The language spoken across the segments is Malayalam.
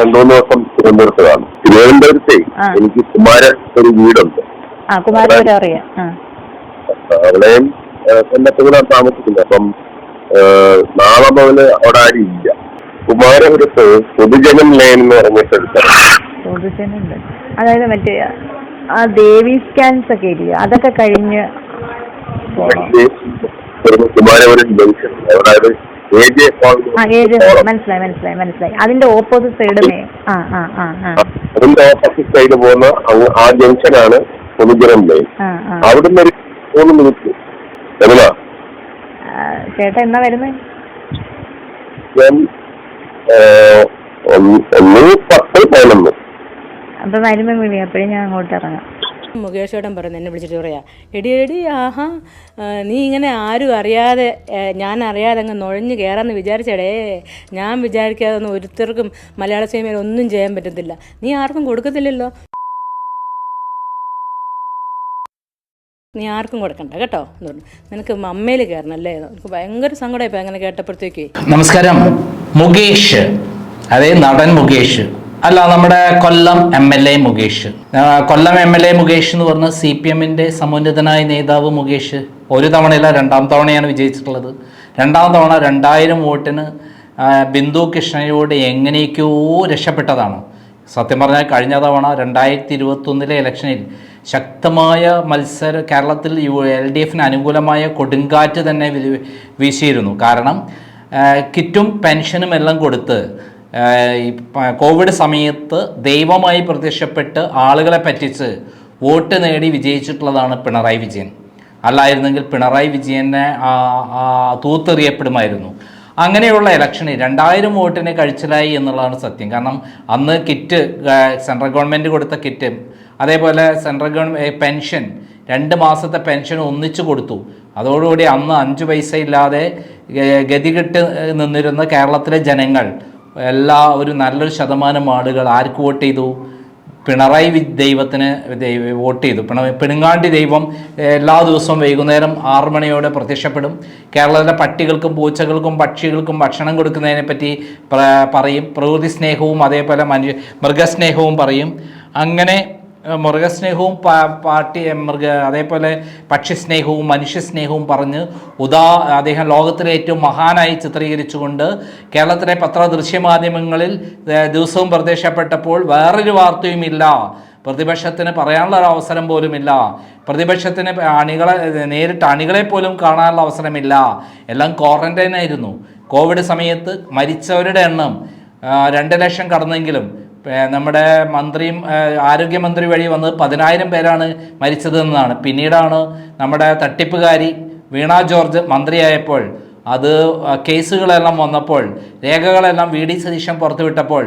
രണ്ടു മൂന്ന് ദിവസം തിരുവനന്തപുരത്ത് കാണും തിരുവനന്തപുരത്തെ എനിക്ക് കുമാര ഒരു വീടുണ്ട്. അവിടെയും എന്റെ കൂടെ താമസിക്കുന്നത് അപ്പം നാളെ മുതൽ അവിടെ ആരും ഇല്ല. കുമാരപുരത്ത് പൊതുജനം ലൈൻ എന്ന് പറഞ്ഞ സ്ഥലത്താണ്. അതായത് മറ്റേ ആ ദേവി സ്കാൻസ് ഒക്കെ ഇല്ലേ? അതൊക്കെ കഴിഞ്ഞ് കുമാരപുരം ജംഗ്ഷൻ. ജെ ആ ഏജ് മനസ്സിലായി മനസ്സിലായി മനസ്സിലായി. അതിന്റെ ഓപ്പോസിറ്റ് സൈഡ് ആ ആ ആ ആ. അതിന്റെ ഓപ്പോസിറ്റ് സൈഡ് പോകുന്ന ആ ജംഗ്ഷനാണ് പൊതുജനം ലൈൻ അവിടുന്ന് ഒരു മൂന്ന് മിനിറ്റ് ചേട്ടാ എന്നാ വരുന്നത് ഞാൻ ആ, ഒന്ന് ഒന്ന് പത്ത് പതിനൊന്ന്. അപ്പൊ വരുമ്പോ വിളി അപ്പോഴേ ഞാൻ അങ്ങോട്ട് ഇറങ്ങാം. മുകേഷ് ഏട്ടൻ പറയുന്നത് എന്നെ വിളിച്ചിട്ട് പറയാ എടി എടി ആഹാ നീ ഇങ്ങനെ ആരും അറിയാതെ ഞാൻ അറിയാതെ അങ്ങ് നുഴഞ്ഞു കയറാമെന്ന് വിചാരിച്ചടേ ഞാൻ വിചാരിക്കാതെ ഒന്നും ഒരുത്തർക്കും മലയാള സിനിമയിൽ ഒന്നും ചെയ്യാൻ പറ്റത്തില്ല. നീ ആർക്കും കൊടുക്കത്തില്ലല്ലോ. നീ ആർക്കും കൊടുക്കണ്ട കേട്ടോ എന്ന് പറഞ്ഞു. നിനക്ക് അമ്മയിൽ കയറണം അല്ലേ? എനിക്ക് ഭയങ്കര സങ്കടമായിപ്പോൾ അങ്ങനെ കേട്ടപ്പോഴത്തേക്ക്. നമസ്കാരം. മുകേഷ് അതെ നടൻ മുകേഷ്. അല്ല നമ്മുടെ Kollam M L A Mukesh. Kollam M L A Mukesh എന്ന് പറഞ്ഞ സി പി എമ്മിന്റെ സമുന്നതനായ നേതാവ് മുകേഷ് ഒരു തവണയല്ല രണ്ടാം തവണയാണ് വിജയിച്ചിട്ടുള്ളത്. രണ്ടാം തവണ രണ്ടായിരം വോട്ടിന് ബിന്ദു കൃഷ്ണയോട് എങ്ങനെയൊക്കെയോ രക്ഷപ്പെട്ടതാണ്. സത്യം പറഞ്ഞാൽ കഴിഞ്ഞ തവണ രണ്ടായിരത്തി ഇരുപത്തൊന്നിലെ ഇലക്ഷനിൽ ശക്തമായ മത്സര കേരളത്തിൽ യു എൽ ഡി എഫിന് അനുകൂലമായ കൊടുങ്കാറ്റ് തന്നെ വീശിയിരുന്നു. കാരണം കിറ്റും പെൻഷനും എല്ലാം കൊടുത്ത് കോവിഡ് സമയത്ത് ദൈവമായി പ്രത്യക്ഷപ്പെട്ട് ആളുകളെ പറ്റിച്ച് വോട്ട് നേടി വിജയിച്ചിട്ടുള്ളതാണ് പിണറായി വിജയൻ. അല്ലായിരുന്നെങ്കിൽ പിണറായി വിജയനെ തൂത്തെറിയപ്പെടുമായിരുന്നു. അങ്ങനെയുള്ള ഇലക്ഷനിൽ രണ്ടായിരം വോട്ടിനെ കഴിച്ചിലായി എന്നുള്ളതാണ് സത്യം. കാരണം അന്ന് കിറ്റ് സെൻട്രൽ ഗവൺമെന്റ് കൊടുത്ത കിറ്റ് അതേപോലെ സെൻട്രൽ ഗവൺമെന്റ് പെൻഷൻ രണ്ട് മാസത്തെ പെൻഷൻ ഒന്നിച്ചു കൊടുത്തു. അതോടുകൂടി അന്ന് അഞ്ച് പൈസ ഇല്ലാതെ ഗതികെട്ട് നിന്നിരുന്ന കേരളത്തിലെ ജനങ്ങൾ എല്ലാ ഒരു നല്ലൊരു ശതമാനം ആളുകൾ ആർക്ക് വോട്ട് ചെയ്തു? പിണറായി ദൈവത്തിന് വോട്ട് ചെയ്തു. പിണ പിണുങ്ങാണ്ടി ദൈവം എല്ലാ ദിവസവും വൈകുന്നേരം ആറ് മണിയോടെ പ്രത്യക്ഷപ്പെടും. കേരളത്തിലെ പട്ടികൾക്കും പൂച്ചകൾക്കും പക്ഷികൾക്കും ഭക്ഷണം കൊടുക്കുന്നതിനെ പറ്റി പറയും. പ്രകൃതി സ്നേഹവും അതേപോലെ മനുഷ്യ മൃഗസ്നേഹവും പറയും. അങ്ങനെ മൃഗസ്നേഹവും പാർട്ടി മൃഗ അതേപോലെ പക്ഷിസ്നേഹവും മനുഷ്യസ്നേഹവും പറഞ്ഞ് ഉദാ അദ്ദേഹം ലോകത്തിലെ ഏറ്റവും മഹാനായി ചിത്രീകരിച്ചുകൊണ്ട് കേരളത്തിലെ പത്ര ദൃശ്യമാധ്യമങ്ങളിൽ ദിവസവും പ്രത്യക്ഷപ്പെട്ടപ്പോൾ വേറൊരു വാർത്തയുമില്ല. പ്രതിപക്ഷത്തിന് പറയാനുള്ള ഒരു അവസരം പോലുമില്ല. പ്രതിപക്ഷത്തിന് അണികളെ നേരിട്ട് അണികളെ പോലും കാണാനുള്ള അവസരമില്ല. എല്ലാം ക്വാറന്റൈൻ ആയിരുന്നു കോവിഡ് സമയത്ത് മരിച്ചവരുടെ എണ്ണം രണ്ട് ലക്ഷം കടന്നെങ്കിലും നമ്മുടെ മന്ത്രിയും ആരോഗ്യമന്ത്രി വഴി വന്ന് പതിനായിരം പേരാണ് മരിച്ചതെന്നാണ്. പിന്നീടാണ് നമ്മുടെ തട്ടിപ്പുകാരി വീണ ജോർജ് മന്ത്രിയായപ്പോൾ അത് കേസുകളെല്ലാം വന്നപ്പോൾ രേഖകളെല്ലാം വി ഡി സതീശൻ പുറത്തുവിട്ടപ്പോൾ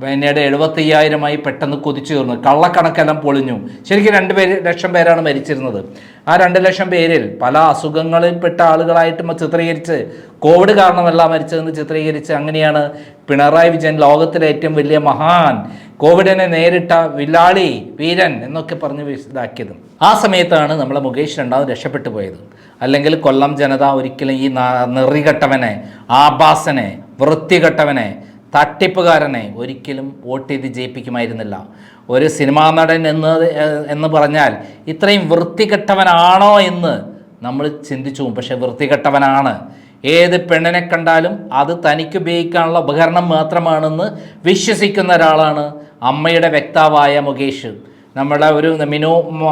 പിന്നീട് എഴുപത്തയ്യായിരമായി പെട്ടെന്ന് കുതിച്ചുയർന്നു കള്ളക്കണക്കെല്ലാം പൊളിഞ്ഞു. ശരിക്കും രണ്ട് പേര് ലക്ഷം പേരാണ് മരിച്ചിരുന്നത്. ആ രണ്ട് ലക്ഷം പേരിൽ പല അസുഖങ്ങളിൽപ്പെട്ട ആളുകളായിട്ട് ചിത്രീകരിച്ച് കോവിഡ് കാരണമല്ല മരിച്ചതെന്ന് ചിത്രീകരിച്ച് അങ്ങനെയാണ് പിണറായി വിജയൻ ലോകത്തിലെ ഏറ്റവും വലിയ മഹാൻ കോവിഡിനെ നേരിട്ട വില്ലാളി വീരൻ എന്നൊക്കെ പറഞ്ഞ് ഇതാക്കിയത്. ആ സമയത്താണ് നമ്മളെ മുകേഷ് രണ്ടാമത് രക്ഷപ്പെട്ടു പോയത്. അല്ലെങ്കിൽ കൊല്ലം ജനത ഒരിക്കലും ഈ നെറികെട്ടവനെ ആഭാസനെ വൃത്തികെട്ടവനെ തട്ടിപ്പുകാരനെ ഒരിക്കലും വോട്ട് ചെയ്ത് ജയിപ്പിക്കുമായിരുന്നില്ല. ഒരു സിനിമാ നടൻ എന്ന് എന്ന് പറഞ്ഞാൽ ഇത്രയും വൃത്തികെട്ടവനാണോ എന്ന് നമ്മൾ ചിന്തിച്ചു പോകും. പക്ഷേ വൃത്തികെട്ടവനാണ്. ഏത് പെണ്ണിനെ കണ്ടാലും അത് തനിക്ക് ഉപയോഗിക്കാനുള്ള ഉപകരണം മാത്രമാണെന്ന് വിശ്വസിക്കുന്ന ഒരാളാണ് അമ്മയുടെ വ്യക്താവായ മുകേഷ്. നമ്മുടെ ഒരു മിനു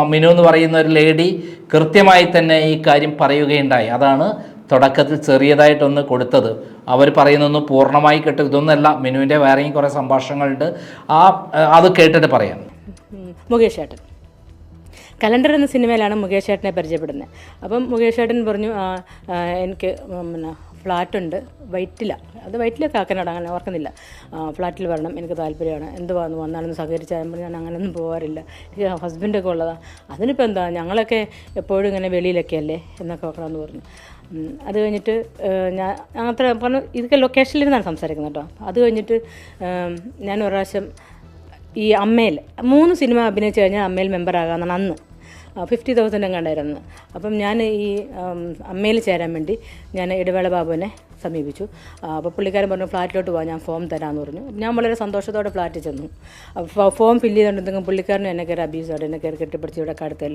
മിനു എന്ന് പറയുന്ന ഒരു ലേഡി കൃത്യമായി തന്നെ ഈ കാര്യം പറയുകയുണ്ടായി. അതാണ് തുടക്കത്തിൽ ചെറിയതായിട്ടൊന്ന് കൊടുത്തത്. അവർ പറയുന്നൊന്നും പൂർണമായി കേട്ട് ഇതൊന്നുമല്ല. മിനുവിന്റെ വേറെയും കുറേ സംഭാഷണങ്ങളുണ്ട്. ആ അത് കേട്ടിട്ട് പറയാം. മുകേഷ് ഏട്ടൻ. കലണ്ടർ എന്ന സിനിമയിലാണ് മുകേഷ് ഏട്ടനെ പരിചയപ്പെടുന്നത്. അപ്പം മുകേഷ് ഏട്ടൻ പറഞ്ഞു "ആ, ആ, എനിക്ക് പിന്നെ ഫ്ലാറ്റുണ്ട്. വൈറ്റില. അത് വൈറ്റില കാക്കനാട് അങ്ങനെ ഓർക്കുന്നില്ല. ഫ്ലാറ്റിൽ വരണം. എനിക്ക് താല്പര്യമാണ്. എന്തുവാന്ന് വന്നാലും സഹകരിച്ചാൽ ഞാൻ അങ്ങനെയൊന്നും പോകാറില്ല എനിക്ക് ഹസ്ബൻഡൊക്കെ ഉള്ളതാണ് അതിനിപ്പോൾ എന്താ ഞങ്ങളൊക്കെ എപ്പോഴും ഇങ്ങനെ വെളിയിലൊക്കെ അല്ലേ എന്നൊക്കെ നോക്കണമെന്ന് പറഞ്ഞു. അത് കഴിഞ്ഞിട്ട് ഞാൻ അത്ര പറഞ്ഞു ഇതൊക്കെ ലൊക്കേഷനിലിരുന്നാണ് സംസാരിക്കുന്നത് കേട്ടോ. അത് കഴിഞ്ഞിട്ട് ഞാൻ ഒരു പ്രാവശ്യം ഈ അമ്മയിൽ മൂന്ന് സിനിമ അഭിനയിച്ച് കഴിഞ്ഞാൽ അമ്മയിൽ മെമ്പറാകാമെന്നാണ് അന്ന്. ഫിഫ്റ്റി തൗസൻഡ് എങ്ങാണ്ടായിരുന്നു. അപ്പം ഞാൻ ഈ അമ്മയിൽ ചേരാൻ വേണ്ടി ഞാൻ ഇടവേള ബാബുവിനെ സമീപിച്ചു. അപ്പോൾ പുള്ളിക്കാരൻ പറഞ്ഞു ഫ്ലാറ്റിലോട്ട് പോകാം ഞാൻ ഫോം തരാമെന്ന് പറഞ്ഞു. ഞാൻ വളരെ സന്തോഷത്തോടെ ഫ്ലാറ്റിൽ ചെന്നു. അപ്പോൾ ഫോം ഫില്ല് ചെയ്തുകൊണ്ടിരുന്നെങ്കിൽ പുള്ളിക്കാരനും എന്നെ കയറി അബ്യൂസോടെ എന്നെ കയറി കെട്ടിപ്പിടിച്ച് ഇവിടെ കടത്തിൽ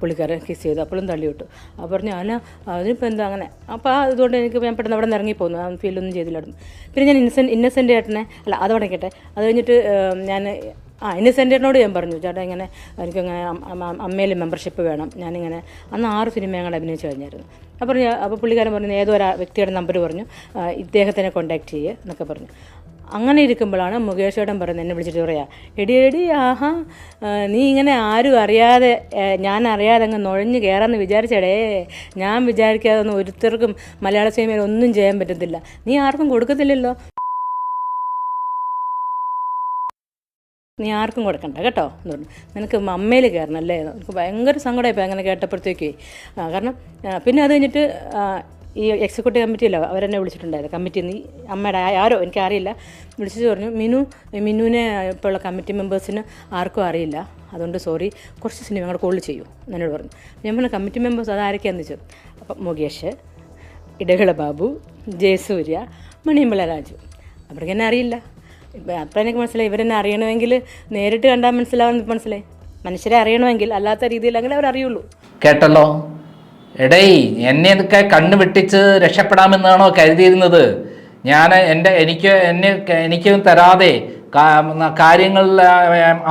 പുള്ളിക്കാരൻ കിസ് ചെയ്തു. അപ്പോഴും തള്ളി വിട്ടു അപ്പോൾ പറഞ്ഞു അല്ല അതിനിപ്പോൾ എന്താ അങ്ങനെ? അപ്പോൾ അതുകൊണ്ട് എനിക്ക് ഞാൻ പെട്ടെന്ന് അവിടെ നിന്ന് ഇറങ്ങിപ്പോന്നു. ആ ഫീലൊന്നും ചെയ്തില്ലായിരുന്നു. പിന്നെ ഞാൻ ഇന്നസെന്റ് ഇന്നസെന്റ് ചേട്ടനെ അല്ല അത് അടയ്ക്കട്ടെ അത് കഴിഞ്ഞിട്ട് ഞാൻ ആ ഇന്നസെന്റിനോട് ഞാൻ പറഞ്ഞു ചേട്ടാ ഇങ്ങനെ എനിക്കിങ്ങനെ അമ്മയിൽ മെമ്പർഷിപ്പ് വേണം. ഞാനിങ്ങനെ അന്ന് ആറ് സിനിമ ഞങ്ങൾ അഭിനയിച്ചു കഴിഞ്ഞായിരുന്നു. അപ്പോൾ ഞാൻ അപ്പോൾ പുള്ളിക്കാരൻ പറഞ്ഞു ഏതോ ഒരു വ്യക്തിയുടെ നമ്പർ പറഞ്ഞു ഇദ്ദേഹത്തിനെ കോൺടാക്ട് ചെയ്യുക എന്നൊക്കെ പറഞ്ഞു. അങ്ങനെ ഇരിക്കുമ്പോഴാണ് മുകേഷ് ഏട്ടൻ പറയുന്നത് എന്നെ വിളിച്ചിട്ട് പറയാ എടി എടി ആഹാ നീ ഇങ്ങനെ ആരും അറിയാതെ ഞാൻ അറിയാതെ അങ്ങ് നുഴഞ്ഞ് കയറാമെന്ന് വിചാരിച്ചടേ. ഞാൻ വിചാരിക്കാതെ ഒന്നും ഒരുത്തർക്കും മലയാള സിനിമയിൽ ഒന്നും ചെയ്യാൻ പറ്റത്തില്ല. നീ ആർക്കും കൊടുക്കത്തില്ലല്ലോ. നീ ആർക്കും കൊടുക്കണ്ട കേട്ടോ? എന്ന് പറഞ്ഞു. നിനക്ക് അമ്മയിൽ കയറണം അല്ലേ? എനിക്ക് ഭയങ്കര സങ്കടമായിപ്പോൾ അങ്ങനെ കേട്ടപ്പോഴത്തേക്കേ. കാരണം പിന്നെ അത് കഴിഞ്ഞിട്ട് ഈ എക്സിക്യൂട്ടീവ് കമ്മിറ്റിയിലോ അവരെന്നെ വിളിച്ചിട്ടുണ്ടായിരുന്നു. കമ്മിറ്റി നീ അമ്മയുടെ ആരോ എനിക്കറിയില്ല. വിളിച്ചിട്ട് പറഞ്ഞു മിനു മിനുവിനെ ഇപ്പോൾ ഉള്ള കമ്മിറ്റി മെമ്പേഴ്സിന് ആർക്കും അറിയില്ല. അതുകൊണ്ട് സോറി കുറച്ച് സിനിമ കൂടെ കോൾ ചെയ്യൂ എന്നോട് പറഞ്ഞു. ഞാൻ പറഞ്ഞു കമ്മിറ്റി മെമ്പേഴ്സ് അതാരൊക്കെയാണെന്ന് വെച്ചു അപ്പം മുകേഷ് ഇടകള ബാബു ജയസൂര്യ മണിയമ്പള രാജു. അവർക്ക് എന്നെ അറിയില്ല. ഇപ്പം അപ്പം എനിക്ക് മനസ്സിലായി. ഇവരെന്നെ അറിയണമെങ്കിൽ നേരിട്ട് കണ്ടാൽ മനസ്സിലാവുന്ന മനസ്സിലായി. മനുഷ്യരെ അറിയണമെങ്കിൽ അല്ലാത്ത രീതിയിൽ അങ്ങനെ അവർ അറിയുള്ളൂ. കേട്ടല്ലോ? എടേയ് എന്നെ ഇതൊക്കെ കണ്ണ് വെട്ടിച്ച് രക്ഷപ്പെടാമെന്നാണോ കരുതിയിരുന്നത്? ഞാൻ എന്റെ എനിക്ക് എന്നെ എനിക്ക് തരാതെ കാര്യങ്ങളിൽ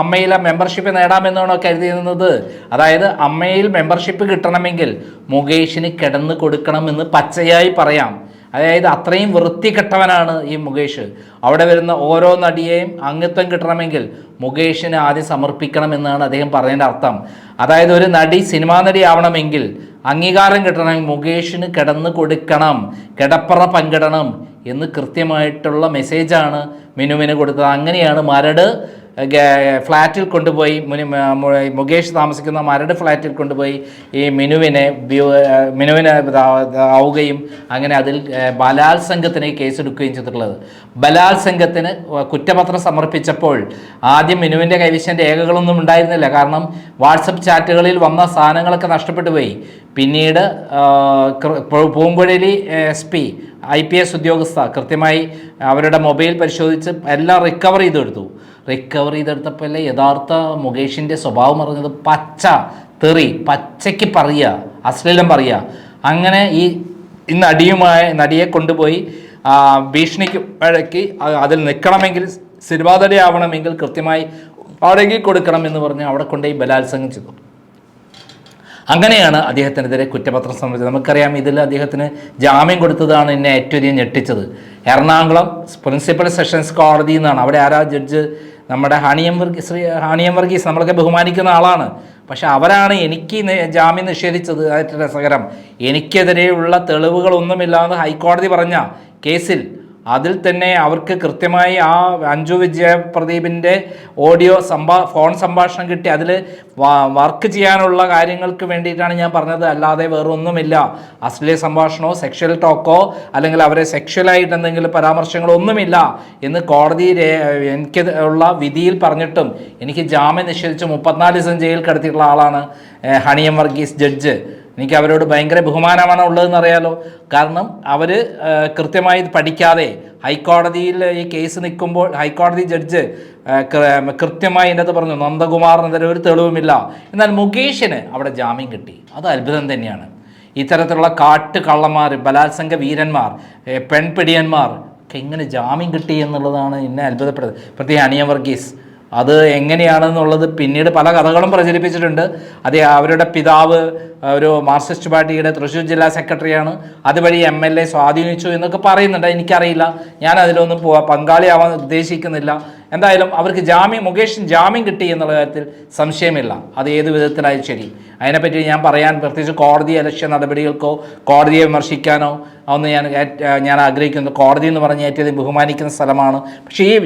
അമ്മയിലെ മെമ്പർഷിപ്പ് നേടാമെന്നാണോ കരുതിയിരുന്നത്? അതായത് അമ്മയിൽ മെമ്പർഷിപ്പ് കിട്ടണമെങ്കിൽ മുകേഷിന് കിടന്ന് കൊടുക്കണമെന്ന് പച്ചയായി പറയാം. അതായത് അത്രയും വൃത്തികെട്ടവനാണ് ഈ മുകേഷ്. അവിടെ വരുന്ന ഓരോ നടിയെയും അംഗത്വം കിട്ടണമെങ്കിൽ മുകേഷിന് ആദ്യം സമർപ്പിക്കണമെന്നാണ് അദ്ദേഹം പറഞ്ഞതിന്റെ അർത്ഥം. അതായത് ഒരു നടി സിനിമാ നടി ആവണമെങ്കിൽ അംഗീകാരം കിട്ടണമെങ്കിൽ മുകേഷിന് കിടന്ന് കൊടുക്കണം കിടപ്പറ പങ്കിടണം എന്ന് കൃത്യമായിട്ടുള്ള മെസ്സേജാണ് മിനുവിന് കൊടുത്തത്. അങ്ങനെയാണ് മരട് ഫ്ലാറ്റിൽ കൊണ്ടുപോയി മുകേഷ് താമസിക്കുന്ന മരട് ഫ്ലാറ്റിൽ കൊണ്ടുപോയി ഈ മിനുവിനെ മിനുവിനെ ആവുകയും അങ്ങനെ അതിൽ ബലാത്സംഗത്തിന് കേസെടുക്കുകയും ചെയ്തിട്ടുള്ളത്. ബലാത്സംഗത്തിന് കുറ്റപത്രം സമർപ്പിച്ചപ്പോൾ ആദ്യം മിനുവിന്റെ കൈവശം രേഖകളൊന്നും ഉണ്ടായിരുന്നില്ല. കാരണം വാട്സപ്പ് ചാറ്റുകളിൽ വന്ന സാധനങ്ങളൊക്കെ നഷ്ടപ്പെട്ടു പോയി. പിന്നീട് Poonkuzhali S P I P S ഉദ്യോഗസ്ഥ കൃത്യമായി അവരുടെ മൊബൈൽ പരിശോധിച്ച് എല്ലാം റിക്കവർ ചെയ്തെടുത്തു. റിക്കവർ ചെയ്തെടുത്തപ്പോൾ യഥാർത്ഥ മുകേഷിന്റെ സ്വഭാവം പറഞ്ഞത് പച്ച തെറി പച്ചയ്ക്ക് പറയുക അശ്ലീലം പറയുക. അങ്ങനെ ഈ നടിയുമായ നടിയെ കൊണ്ടുപോയി ഭീഷണിക്ക് വഴക്കി അതിൽ നിൽക്കണമെങ്കിൽ സിനിമാ നടി ആവണമെങ്കിൽ കൃത്യമായി വാടകി കൊടുക്കണം എന്ന് പറഞ്ഞ് അവിടെ കൊണ്ടുപോയി ബലാത്സംഗം ചെയ്തു. അങ്ങനെയാണ് അദ്ദേഹത്തിനെതിരെ കുറ്റപത്രം സമർപ്പിച്ചത്. നമുക്കറിയാം ഇതിൽ അദ്ദേഹത്തിന് ജാമ്യം കൊടുത്തതാണ് എന്നെ ഏറ്റവും അധികം ഞെട്ടിച്ചത്. എറണാകുളം പ്രിൻസിപ്പൽ സെഷൻസ് കോടതി എന്നാണ് അവിടെ ആരാ ജഡ്ജ് നമ്മുടെ ഹണിയം വർഗീസ് ശ്രീ വർഗീസ് നമ്മളൊക്കെ ബഹുമാനിക്കുന്ന ആളാണ്. പക്ഷെ അവരാണ് എനിക്ക് ജാമ്യം നിഷേധിച്ചത്. രസകരം. എനിക്കെതിരെയുള്ള തെളിവുകളൊന്നുമില്ലാന്ന് ഹൈക്കോടതി പറഞ്ഞ കേസിൽ അതിൽ തന്നെ അവർക്ക് കൃത്യമായി ആ അഞ്ജു വിജയ പ്രദീപിന്റെ ഓഡിയോ സംഭാ ഫോൺ സംഭാഷണം കിട്ടി. അതിൽ വർക്ക് ചെയ്യാനുള്ള കാര്യങ്ങൾക്ക് വേണ്ടിയിട്ടാണ് ഞാൻ പറഞ്ഞത്. അല്ലാതെ വേറെ ഒന്നുമില്ല അശ്ലീല സംഭാഷണമോ സെക്ഷൽ ടോക്കോ അല്ലെങ്കിൽ അവരെ സെക്ഷലായിട്ട് എന്തെങ്കിലും പരാമർശങ്ങളോ ഒന്നുമില്ല എന്ന് കോടതി എനിക്ക് ഉള്ള വിധിയിൽ പറഞ്ഞിട്ടും എനിക്ക് ജാമ്യം നിഷേധിച്ച് മുപ്പത്തിനാല് ദിവസം ജയിലിൽ കിടത്തിയിട്ടുള്ള ആളാണ് ഹണിയം വർഗീസ് ജഡ്ജ്. എനിക്ക് അവരോട് ഭയങ്കര ബഹുമാനമാണ് ഉള്ളതെന്ന് അറിയാലോ. കാരണം അവർ കൃത്യമായി പഠിക്കാതെ ഹൈക്കോടതിയിൽ ഈ കേസ് നിൽക്കുമ്പോൾ ഹൈക്കോടതി ജഡ്ജ് കൃത്യമായി എന്റെ അത് പറഞ്ഞു നന്ദകുമാറിനെതിരെ ഒരു തെളിവുമില്ല. എന്നാൽ മുകേഷിന് അവിടെ ജാമ്യം കിട്ടി. അത് അത്ഭുതം തന്നെയാണ്. ഇത്തരത്തിലുള്ള കാട്ട് കള്ളന്മാർ ബലാത്സംഗ വീരന്മാർ പെൺപിടിയന്മാർ ഒക്കെ എങ്ങനെ ജാമ്യം കിട്ടി എന്നുള്ളതാണ് എന്നെ അത്ഭുതപ്പെടുന്നത് പ്രത്യേക അനിയ വർഗീസ് അത് എങ്ങനെയാണെന്നുള്ളത് പിന്നീട് പല കഥകളും പ്രചരിപ്പിച്ചിട്ടുണ്ട്. അത് അവരുടെ പിതാവ് ഒരു മാർക്സിസ്റ്റ് പാർട്ടിയുടെ തൃശ്ശൂർ ജില്ലാ സെക്രട്ടറിയാണ്. അതുവഴി എം എൽ എ സ്വാധീനിച്ചു എന്നൊക്കെ പറയുന്നുണ്ട്. എനിക്കറിയില്ല. ഞാൻ അതിലൊന്നും പങ്കാളിയാവാൻ ഉദ്ദേശിക്കുന്നില്ല. എന്തായാലും അവർക്ക് ജാമ്യം മുകേഷിന് ജാമ്യം കിട്ടി എന്നുള്ള കാര്യത്തിൽ സംശയമില്ല. അത് ഏത് വിധത്തിലായാലും ശരി. അതിനെപ്പറ്റി ഞാൻ പറയാൻ പ്രത്യേകിച്ച് കോടതി അലക്ഷ്യ നടപടികൾക്കോ കോടതിയെ വിമർശിക്കാനോ അതൊന്നും ഞാൻ ഞാൻ ആഗ്രഹിക്കുന്നു കോടതി എന്ന് പറഞ്ഞ് ഏറ്റവും ബഹുമാനിക്കുന്ന സ്ഥലമാണ്. പക്ഷേ ഈ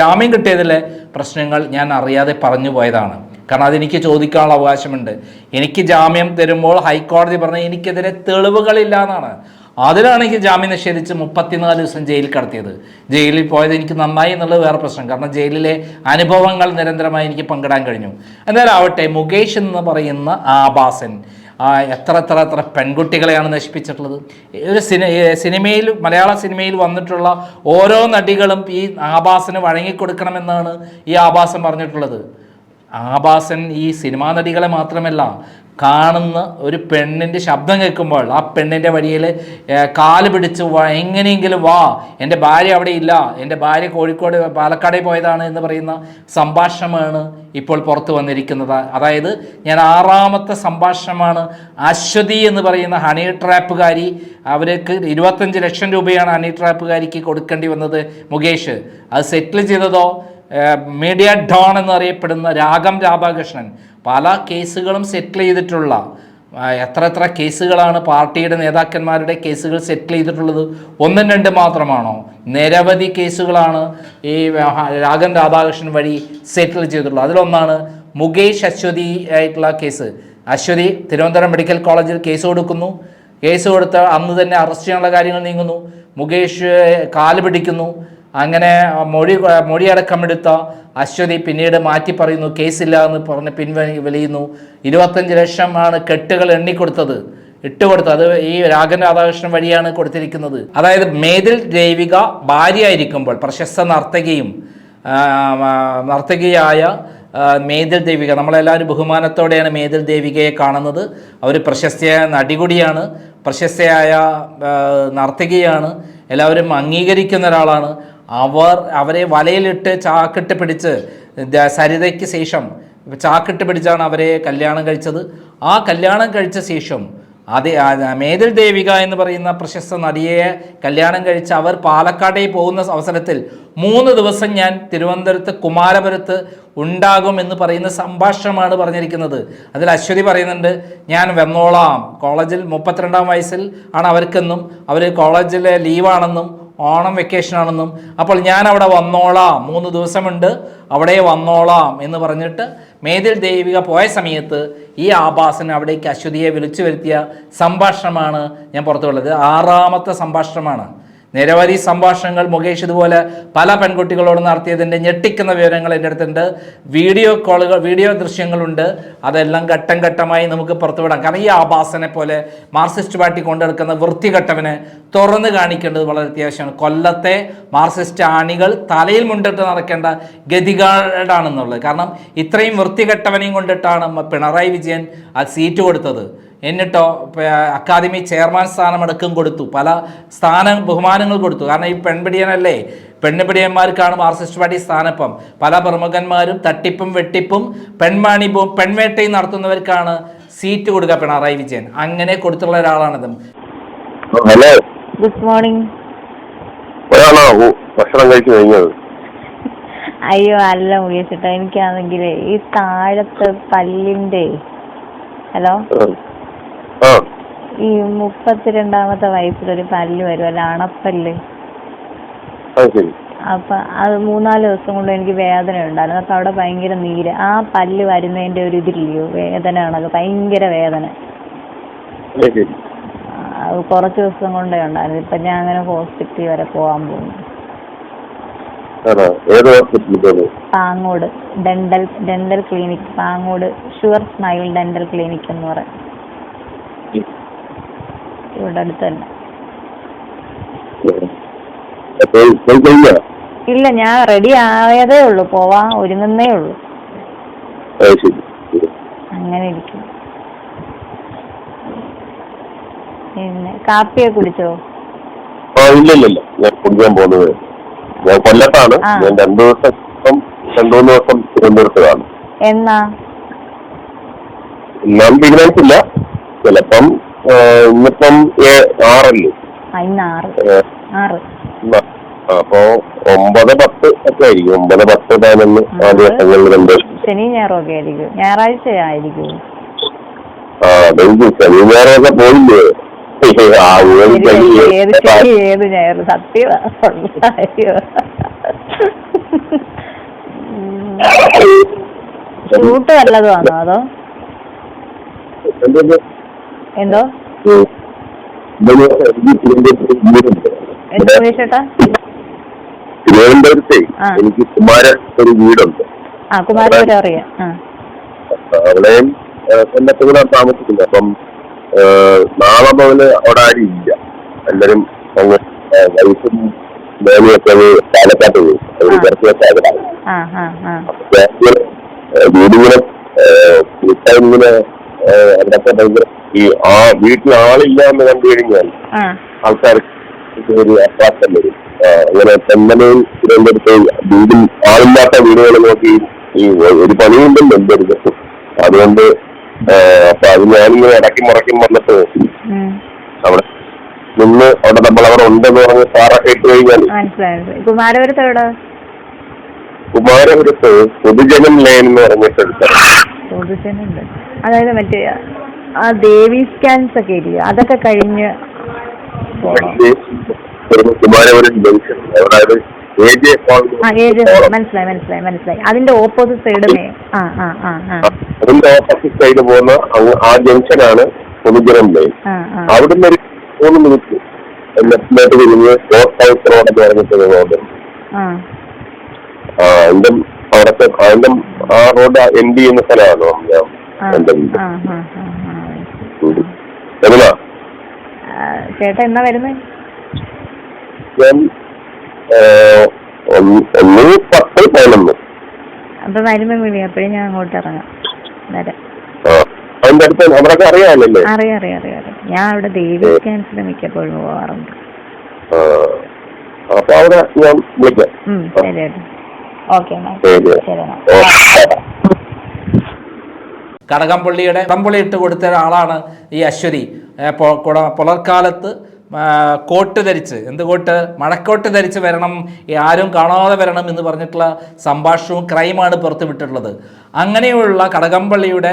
ജാമ്യം കിട്ടിയതിലെ പ്രശ്നങ്ങൾ ഞാൻ അറിയാതെ പറഞ്ഞു പോയതാണ്. കാരണം അതെനിക്ക് ചോദിക്കാനുള്ള അവകാശമുണ്ട്. എനിക്ക് ജാമ്യം തരുമ്പോൾ ഹൈക്കോടതി പറഞ്ഞ എനിക്കെതിരെ തെളിവുകളില്ല എന്നാണ്. അതിലാണെങ്കിൽ ജാമ്യം നിഷേധിച്ച് മുപ്പത്തിനാല് ദിവസം ജയിലിൽ കടത്തിയത്. ജയിലിൽ പോയത് എനിക്ക് നന്നായി എന്നുള്ളത് വേറെ പ്രശ്നം. കാരണം ജയിലിലെ അനുഭവങ്ങൾ നിരന്തരമായി എനിക്ക് പങ്കിടാൻ കഴിഞ്ഞു. എന്നാലാവട്ടെ മുകേഷ് എന്ന് പറയുന്ന ആഭാസൻ എത്ര എത്ര എത്ര പെൺകുട്ടികളെയാണ് നശിപ്പിച്ചിട്ടുള്ളത്. ഒരു സിനി സിനിമയിൽ മലയാള സിനിമയിൽ വന്നിട്ടുള്ള ഓരോ നടികളും ഈ ആഭാസന് വഴങ്ങിക്കൊടുക്കണമെന്നാണ് ഈ ആഭാസൻ പറഞ്ഞിട്ടുള്ളത്. ആഭാസൻ ഈ സിനിമാ നടികളെ മാത്രമല്ല കാണുന്ന ഒരു പെണ്ണിന്റെ ശബ്ദം കേൾക്കുമ്പോൾ ആ പെണ്ണിന്റെ വഴിയിൽ കാൽ പിടിച്ച് വാ എങ്ങനെയെങ്കിലും വാ എന്റെ ഭാര്യ അവിടെ ഇല്ല എന്റെ ഭാര്യ കോഴിക്കോട് പാലക്കാടേ പോയതാണ് എന്ന് പറയുന്ന സംഭാഷണമാണ് ഇപ്പോൾ പുറത്തു വന്നിരിക്കുന്നത്. അതായത് ഞാൻ ആറാമത്തെ സംഭാഷണമാണ് അശ്വതി എന്ന് പറയുന്ന ഹണി ട്രാപ്പുകാരി അവർക്ക് ഇരുപത്തഞ്ച് ലക്ഷം രൂപയാണ് ഹണി ട്രാപ്പുകാരിക്ക് കൊടുക്കേണ്ടി വന്നത്. മുകേഷ് അത് സെറ്റിൽ ചെയ്തതോ? മീഡിയ ഡോൺ എന്നറിയപ്പെടുന്ന രാഗം രാധാകൃഷ്ണൻ പല കേസുകളും സെറ്റിൽ ചെയ്തിട്ടുള്ള എത്ര എത്ര കേസുകളാണ് പാർട്ടിയുടെ നേതാക്കന്മാരുടെ കേസുകൾ സെറ്റിൽ ചെയ്തിട്ടുള്ളത്? ഒന്നും രണ്ട് മാത്രമാണോ? നിരവധി കേസുകളാണ് ഈ രാഗൻ രാഗം രാധാകൃഷ്ണൻ വഴി സെറ്റിൽ ചെയ്തിട്ടുള്ളത്. അതിലൊന്നാണ് മുകേഷ് അശ്വതി ആയിട്ടുള്ള കേസ്. അശ്വതി തിരുവനന്തപുരം മെഡിക്കൽ കോളേജിൽ കേസ് കൊടുക്കുന്നു. കേസ് കൊടുത്ത് അന്ന് തന്നെ അറസ്റ്റ് ചെയ്യാനുള്ള കാര്യങ്ങൾ നീങ്ങുന്നു. മുകേഷ് കാൽ പിടിക്കുന്നു. അങ്ങനെ മൊഴി മൊഴിയടക്കമെടുത്ത അശ്വതി പിന്നീട് മാറ്റി പറയുന്നു കേസില്ല എന്ന് പറഞ്ഞ് പിൻവലി വലിയുന്നു. ഇരുപത്തഞ്ച് ലക്ഷമാണ് കെട്ടുകൾ എണ്ണിക്കൊടുത്തത്. ഇട്ടുകൊടുത്തത് അത് ഈ രാഗൻ രാധാകൃഷ്ണൻ വഴിയാണ് കൊടുത്തിരിക്കുന്നത്. അതായത് മേതിൽ ദേവിക ഭാര്യയായിരിക്കുമ്പോൾ പ്രശസ്ത നർത്തകിയും നർത്തകിയായ മേതിൽ ദേവിക നമ്മളെല്ലാവരും ബഹുമാനത്തോടെയാണ് മേതിൽ ദേവികയെ കാണുന്നത്. അവർ പ്രശസ്തയായ നടി കൂടിയാണ് പ്രശസ്തയായ നർത്തകിയാണ് എല്ലാവരും അംഗീകരിക്കുന്ന ഒരാളാണ്. അവർ അവരെ വലയിലിട്ട് ചാക്കിട്ട് പിടിച്ച് സരിതയ്ക്ക് ശേഷം ചാക്കിട്ട് പിടിച്ചാണ് അവരെ കല്യാണം കഴിച്ചത്. ആ കല്യാണം കഴിച്ച ശേഷം അതെ മേതിൽ ദേവിക എന്ന് പറയുന്ന പ്രശസ്ത നടിയെ കല്യാണം കഴിച്ച് അവർ പാലക്കാടേ പോകുന്ന അവസരത്തിൽ മൂന്ന് ദിവസം ഞാൻ തിരുവനന്തപുരത്ത് കുമാരപുരത്ത് ഉണ്ടാകും എന്ന് പറയുന്ന സംഭാഷണമാണ് പറഞ്ഞിരിക്കുന്നത്. അതിൽ അശ്വതി പറയുന്നുണ്ട് ഞാൻ വന്നോളാം. കോളേജിൽ മുപ്പത്തിരണ്ടാം വയസ്സിൽ ആണ് അവർക്കെന്നും അവർ കോളേജിലെ ലീവാണെന്നും ഓണം വെക്കേഷൻ ആണെന്നും അപ്പോൾ ഞാൻ അവിടെ വന്നോളാം മൂന്ന് ദിവസമുണ്ട് അവിടെ വന്നോളാം എന്ന് പറഞ്ഞിട്ട് മേതിൽ ദേവിക പോയ സമയത്ത് ഈ ആഭാസൻ അവിടേക്ക് അശ്വതിയെ വിളിച്ചു വരുത്തിയ സംഭാഷണമാണ് ഞാൻ പുറത്തുള്ളത് ആറാമത്തെ സംഭാഷണമാണ്. നിരവധി സംഭാഷണങ്ങൾ മുകേഷ് ഇതുപോലെ പല പെൺകുട്ടികളോട് നടത്തിയതിന്റെ ഞെട്ടിക്കുന്ന വിവരങ്ങൾ എന്റെ അടുത്തുണ്ട്. വീഡിയോ കോളുകൾ വീഡിയോ ദൃശ്യങ്ങളുണ്ട്. അതെല്ലാം ഘട്ടം ഘട്ടമായി നമുക്ക് പുറത്തുവിടാം. കാരണം ഈ ആഭാസനെ പോലെ മാർസിസ്റ്റ് പാർട്ടി കൊണ്ടെടുക്കുന്ന വൃത്തികെട്ടവനെ തുറന്നു കാണിക്കേണ്ടത് വളരെ അത്യാവശ്യമാണ്. കൊല്ലത്തെ മാർസിസ്റ്റ് ആണികൾ തലയിൽ മുണ്ടിട്ട് നടക്കേണ്ട ഗതികേടാണെന്നുള്ളത്. കാരണം ഇത്രയും വൃത്തികെട്ടവനെയും കൊണ്ടിട്ടാണ് പിണറായി വിജയൻ ആ സീറ്റ് കൊടുത്തത്. എന്നിട്ടോ അക്കാദമി ചെയർമാൻ സ്ഥാനമടക്കം കൊടുത്തു. പല സ്ഥാന ബഹുമാനങ്ങൾ കൊടുത്തു. കാരണം ഈ പെൺപിടിയനല്ലേ? പെണ്ണുപിടിയന്മാർക്കാണ് മാർക്സിസ്റ്റ് പാർട്ടി സ്ഥാനപ്പം. പല പ്രമുഖന്മാരും തട്ടിപ്പും വെട്ടിപ്പും പെൺമാണി പെൺവേട്ടയും നടത്തുന്നവർക്കാണ് സീറ്റ് കൊടുക്കുക പിണറായി വിജയൻ. അങ്ങനെ കൊടുത്തുള്ള ഒരാളാണിത്. ഹലോ. Good morning. ഒരാളാ? ഓ ഭക്ഷണം കഴിച്ചു കഴിഞ്ഞത്. അയ്യോ അല്ല മുകേഷിട്ടോ എനിക്കാണെങ്കിൽ ഈ താഴത്തെ പല്ലിന്റെ ഹലോ? ഈ മുപ്പത്തിരണ്ടാമത്തെ വയസ്സിലൊരു പല്ല് വരുമല്ലോ അണപ്പല്ല്. അത് ശരി. അപ്പൊ അത് മൂന്നാൽ ദിവസം കൊണ്ട് എനിക്ക് വേദന ഉണ്ടായിരുന്നു. അപ്പൊ അവിടെ ഭയങ്കര നീര്. ആ പല്ല് വരുന്നതിന്റെ ഒരു ഇതില്ലയോ വേദന ആണല്ലോ ഭയങ്കര വേദന. അത് കുറച്ച് ദിവസം കൊണ്ടേ ഉണ്ടായിരുന്നു. ഇപ്പൊ ഞാൻ അങ്ങനെ ഹോസ്പിറ്റലിൽ വരെ പോവാൻ പോകുന്നു. Pangode dental dental clinic. Pangode sure smile dental clinic എന്ന് പറയും. ഇവിടെ അടുത്ത് തന്നെ. ഇല്ല ഞാൻ റെഡി ആയതേ ഉള്ളൂ. പോവാ ഒരുങ്ങുന്നേ ഉള്ളൂ. അങ്ങനെ ഇരിക്കും പിന്നെ കാപ്പിയെ കുടിച്ചോ? ഇല്ലില്ല ഇല്ല ഇല്ല ഇല്ല. ഞാൻ കുടിക്കാൻ പോകുന്നത്. ഞാൻ കൊല്ലത്താണ്. ഞാൻ രണ്ടു ദിവസം രണ്ടു മൂന്ന് ദിവസം തിരുവനന്തപുരത്ത് കാണും. എന്നാ? ഞാൻ തീരുമാനിച്ചില്ല. ചിലപ്പം ഇന്നിപ്പം ആറല്ലേ? അപ്പോ ഒമ്പത് പത്ത് ഒക്കെ ആയിരിക്കും. ഒമ്പത് പത്ത് പതിനൊന്ന് ആ ദിവസങ്ങളിൽ രണ്ട് ശനി ഞായറും ഒക്കെ ആയിരിക്കും. ഞായറാഴ്ച ആയിരിക്കും. ആ അതെനിക്ക് ശനി ഞായറൊക്കെ പോയില്ലേ? ഏത് ഞായർ ഷൂട്ട് ആണോ അതോ? എന്തോ? ചേട്ടാ തിരുവനന്തപുരത്തെ. എനിക്ക് കുമാരൻ ഒരു വീടുണ്ട്. ആ കുമാരപുരം അറിയാം. അവിടെയും കൊല്ലത്തുകൂടാണ് താമസിക്കുന്നത് അപ്പം നാളെ മുതൽ അവിടെ ആരും ഇല്ല. എല്ലാരും വൈഫും അങ്ങ് പാലക്കാട്ട് പോയി. അവർ. കുറച്ച് ഫുൾ ടൈം ഇങ്ങനെ അവിടത്തെ ഭയങ്കര ഈ ആ വീട്ടിൽ ആളില്ല എന്ന് കണ്ടു കഴിഞ്ഞാൽ ആൾക്കാർ ഒരു വരും. അങ്ങനെ തെന്മലയും തിരുവനന്തപുരത്ത് വീടും ആളില്ലാത്ത വീടുകൾ നോക്കി ഈ ഒരു പണിയുണ്ടല്ലോ എന്റെ ഒരു അതുകൊണ്ട് അപ്പൊ അത് ഞാനിങ്ങനെ ഇടയ്ക്ക് മുറയ്ക്കും വന്നിട്ട് അവിടെ നിന്ന് അവിടെ നമ്മൾ അവിടെ ഉണ്ടെന്ന് പറഞ്ഞ് സാറൊക്കെ ഇട്ട് കഴിഞ്ഞാൽ കുമാരപുരത്ത് കുമാരപുരത്ത് പൊതുജനം ലൈൻ എന്ന് പറഞ്ഞിട്ട് അതായത് മറ്റേ ആ ദേവി സ്കാൻസ് ഒക്കെ ഇല്ല? അതൊക്കെ കഴിഞ്ഞ് മനസ്സിലായി മനസ്സിലായി മനസ്സിലായി. അതിന്റെ ഓപ്പോസിറ്റ് സൈഡ് ആ ആ ആ അതിന്റെ ഓപ്പോസിറ്റ് സൈഡ് പോകുന്ന ആ ജംഗ്ഷനാണ് പൊതുജനം ലൈൻ അവിടുന്ന് ഒരു മൂന്ന് മിനിറ്റ് ലെഫ്റ്റിലോട്ട് തിരിഞ്ഞ് സ്പോർട്സ് ഹൗസ് റോഡ് എന്ന് പറഞ്ഞിട്ട് റോഡ് ആ. അവിടത്തെ അതിന്റെ ആ റോഡ് എൻഡ് ചെയ്യുന്ന സ്ഥലമാണോ? എന്റെ വീട് ചേട്ടാ എന്നാ വരുന്നേ? ഞാൻ ഏ, ഒന്ന് ഒന്ന് പത്ത് പതിനൊന്ന്. അപ്പൊ വരുമ്പോ വിളി അപ്പോഴേ ഞാൻ അങ്ങോട്ട് ഇറങ്ങാം. വരാം. അറിയാം അറിയാം അറിയാം ഞാൻ അവിടെ ദേവി മിക്കപ്പോഴും പോവാറുണ്ട്. ഓക്കെ ശരി. ശരി കടകംപള്ളിയുടെ കടംപള്ളി ഇട്ട് കൊടുത്ത ഒരാളാണ് ഈ അശ്വതി. പുലർക്കാലത്ത് കോട്ട് ധരിച്ച് എന്ത് കോട്ട്? മഴക്കോട്ട് ധരിച്ച് വരണം ആരും കാണാതെ വരണം എന്ന് പറഞ്ഞിട്ടുള്ള സംഭാഷണവും ക്രൈമാണ് പുറത്തുവിട്ടിട്ടുള്ളത് അങ്ങനെയുള്ള കടകംപള്ളിയുടെ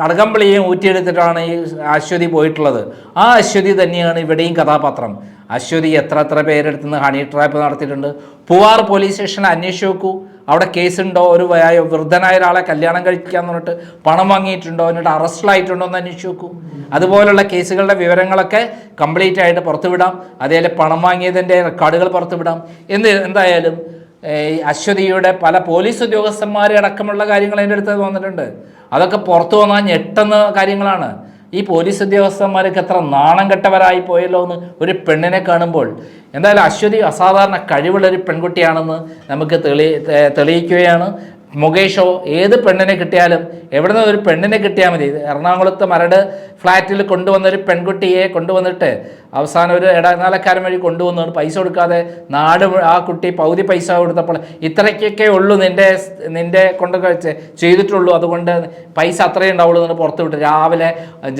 കടകംപള്ളിയെ ഊറ്റിയെടുത്തിട്ടാണ് ഈ അശ്വതി പോയിട്ടുള്ളത്. ആ അശ്വതി തന്നെയാണ് ഇവിടെയും കഥാപാത്രം. അശ്വതി എത്ര എത്ര പേരെടുത്തുനിന്ന് ഹണി ട്രാപ്പ് നടത്തിയിട്ടുണ്ട്? പൂവാർ പോലീസ് സ്റ്റേഷനിൽ അന്വേഷിച്ചു നോക്കൂ. അവിടെ കേസുണ്ടോ? ഒരു വൃദ്ധനായ ഒരാളെ കല്യാണം കഴിക്കാന്ന് പറഞ്ഞിട്ട് പണം വാങ്ങിയിട്ടുണ്ടോ? എന്നിട്ട് അറസ്റ്റിലായിട്ടുണ്ടോ എന്ന് അന്വേഷിച്ച് നോക്കൂ. അതുപോലുള്ള കേസുകളുടെ വിവരങ്ങളൊക്കെ കംപ്ലീറ്റ് ആയിട്ട് പുറത്തുവിടാം. അതേപോലെ പണം വാങ്ങിയതിന്റെ റെക്കോർഡുകൾ പുറത്തുവിടാം. എന്ത് എന്തായാലും അശ്വതിയുടെ പല പോലീസ് ഉദ്യോഗസ്ഥന്മാരെ അടക്കമുള്ള കാര്യങ്ങൾ അതിന്റെ അടുത്ത് വന്നിട്ടുണ്ട്. അതൊക്കെ പുറത്തു വന്നാൽ ഞെട്ടുന്ന കാര്യങ്ങളാണ്. ഈ പോലീസ് ഉദ്യോഗസ്ഥന്മാർക്ക് എത്ര നാണം കെട്ടവരായി പോയല്ലോ എന്ന് ഒരു പെണ്ണിനെ കാണുമ്പോൾ. എന്തായാലും അശ്വതി അസാധാരണ കഴിവുള്ള ഒരു പെൺകുട്ടിയാണെന്ന് നമുക്ക് തെളി തെളിയിക്കുകയാണ്. മുകേഷോ ഏത് പെണ്ണിനെ കിട്ടിയാലും എവിടെ നിന്ന് ഒരു പെണ്ണിനെ കിട്ടിയാൽ മതി. എറണാകുളത്ത് മരട് ഫ്ലാറ്റിൽ കൊണ്ടുവന്നൊരു പെൺകുട്ടിയെ കൊണ്ടുവന്നിട്ട് അവസാനം ഒരു ഇടനാലക്കാരൻ വഴി കൊണ്ടുവന്നു പൈസ കൊടുക്കാതെ നാട് ആ കുട്ടി പകുതി പൈസ കൊടുത്തപ്പോൾ ഇത്രയ്ക്കൊക്കെ ഉള്ളൂ നിന്റെ നിന്റെ കൊണ്ട് ചെയ്തിട്ടുള്ളൂ. അതുകൊണ്ട് പൈസ അത്രയേ ഉണ്ടാവുള്ളൂ എന്ന് പുറത്ത് വിട്ട്. രാവിലെ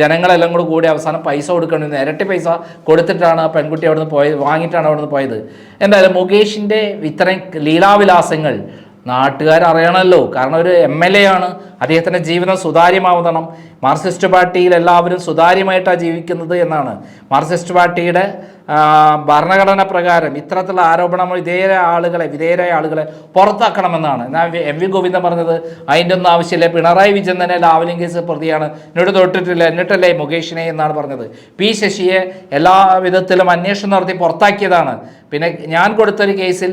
ജനങ്ങളെല്ലാം കൂടെ കൂടി അവസാനം പൈസ കൊടുക്കണമെന്ന് ഇരട്ടി പൈസ കൊടുത്തിട്ടാണ് ആ പെൺകുട്ടി അവിടുന്ന് പോയത് വാങ്ങിയിട്ടാണ് അവിടുന്ന് പോയത്. എന്തായാലും മുകേഷിന്റെ ഇത്രയും ലീലാവിലാസങ്ങൾ നാട്ടുകാർ അറിയണമല്ലോ കാരണം ഒരു എം എൽ എ ആണ് അദ്ദേഹത്തിന്റെ ജീവിതം സുതാര്യമാവണം. മാർക്സിസ്റ്റ് പാർട്ടിയിൽ എല്ലാവരും സുതാര്യമായിട്ടാണ് ജീവിക്കുന്നത് എന്നാണ്. മാർക്സിസ്റ്റ് പാർട്ടിയുടെ ഭരണഘടന പ്രകാരം ഇത്തരത്തിലുള്ള ആരോപണങ്ങൾ വിധേയര ആളുകളെ വിധേയരായ ആളുകളെ പുറത്താക്കണമെന്നാണ്. എന്നാൽ എം വി ഗോവിന്ദൻ പറഞ്ഞത് അതിന്റെ ഒന്നും ആവശ്യമില്ല. പിണറായി വിജയൻ തന്നെ ലാവലിംഗ് കേസ് പ്രതിയാണ്. എന്നോട് തൊട്ടിട്ടില്ല. എന്നിട്ടല്ലേ മുകേഷിനെ എന്നാണ് പറഞ്ഞത്. പി ശശിയെ എല്ലാ വിധത്തിലും അന്വേഷണം നടത്തി പുറത്താക്കിയതാണ്. പിന്നെ ഞാൻ കൊടുത്തൊരു കേസിൽ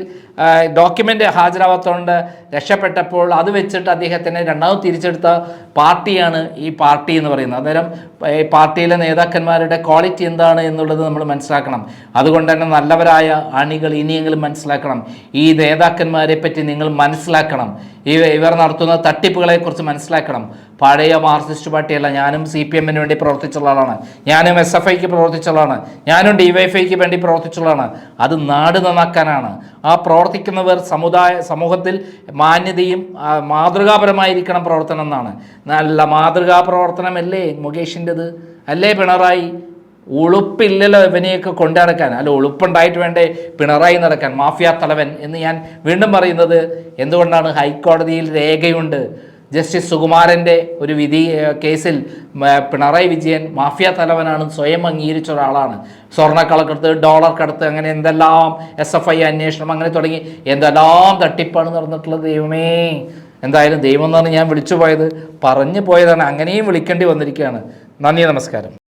ഡോക്യുമെന്റ് ഹാജരാവാത്തതുകൊണ്ട് രക്ഷപ്പെട്ടപ്പോൾ അത് വെച്ചിട്ട് അദ്ദേഹത്തിനെ രണ്ടാമത് തിരിച്ചെടുത്ത പാർട്ടിയാണ് ഈ പാർട്ടി എന്ന് പറയുന്നത്. അന്നേരം പാർട്ടിയിലെ നേതാക്കന്മാരുടെ ക്വാളിറ്റി എന്താണ് എന്നുള്ളത് നമ്മൾ മനസ്സിലാക്കണം. അതുകൊണ്ട് തന്നെ നല്ലവരായ അണികൾ ഇനിയെങ്കിലും മനസ്സിലാക്കണം. ഈ നേതാക്കന്മാരെ പറ്റി നിങ്ങൾ മനസ്സിലാക്കണം. ഈ ഇവർ നടത്തുന്ന തട്ടിപ്പുകളെക്കുറിച്ച് മനസ്സിലാക്കണം. പഴയ മാർക്സിസ്റ്റ് പാർട്ടിയല്ല ഞാനും സി പി എമ്മിന് വേണ്ടി പ്രവർത്തിച്ചുള്ള ആളാണ്. ഞാനും എസ് എഫ് ഐക്ക് പ്രവർത്തിച്ചുള്ള ആളാണ്. ഞാനും ഡി വൈ എഫ് വേണ്ടി പ്രവർത്തിച്ചുള്ള ആളാണ്. അത് നാട് നന്നാക്കാനാണ്. ആ പ്രവർത്തിക്കുന്നവർ സമുദായ സമൂഹത്തിൽ മാന്യതയും മാതൃകാപരമായിരിക്കണം പ്രവർത്തനം എന്നാണ്. നല്ല മാതൃകാ പ്രവർത്തനമല്ലേ മുകേഷിന്റെത്? അല്ലേ പിണറായി? ഉളുപ്പില്ലല്ലോ ഇവനെയൊക്കെ കൊണ്ടു നടക്കാൻ. അല്ല ഉളുപ്പുണ്ടായിട്ട് വേണ്ടേ പിണറായി നടക്കാൻ മാഫിയ തലവൻ എന്ന് ഞാൻ വീണ്ടും പറയുന്നത് എന്തുകൊണ്ടാണ് ഹൈക്കോടതിയിൽ രേഖയുണ്ട്? ജസ്റ്റിസ് സുകുമാരന്റെ ഒരു വിധി കേസിൽ പിണറായി വിജയൻ മാഫിയ തലവനാണ് സ്വയം അംഗീകരിച്ച ഒരാളാണ്. സ്വർണക്കളക്കെടുത്ത് ഡോളർ കടത്ത് അങ്ങനെ എന്തെല്ലാം എസ് എഫ് ഐ അന്വേഷണം അങ്ങനെ തുടങ്ങി എന്തെല്ലാം തട്ടിപ്പാണ് നടന്നിട്ടുള്ളത് ദൈവമേ. എന്തായാലും ദൈവം എന്നാണ് ഞാൻ വിളിച്ചു പോയത്. പറഞ്ഞു പോയതാണ്. അങ്ങനെയും വിളിക്കേണ്ടി വന്നിരിക്കുകയാണ്. നന്ദി നമസ്കാരം.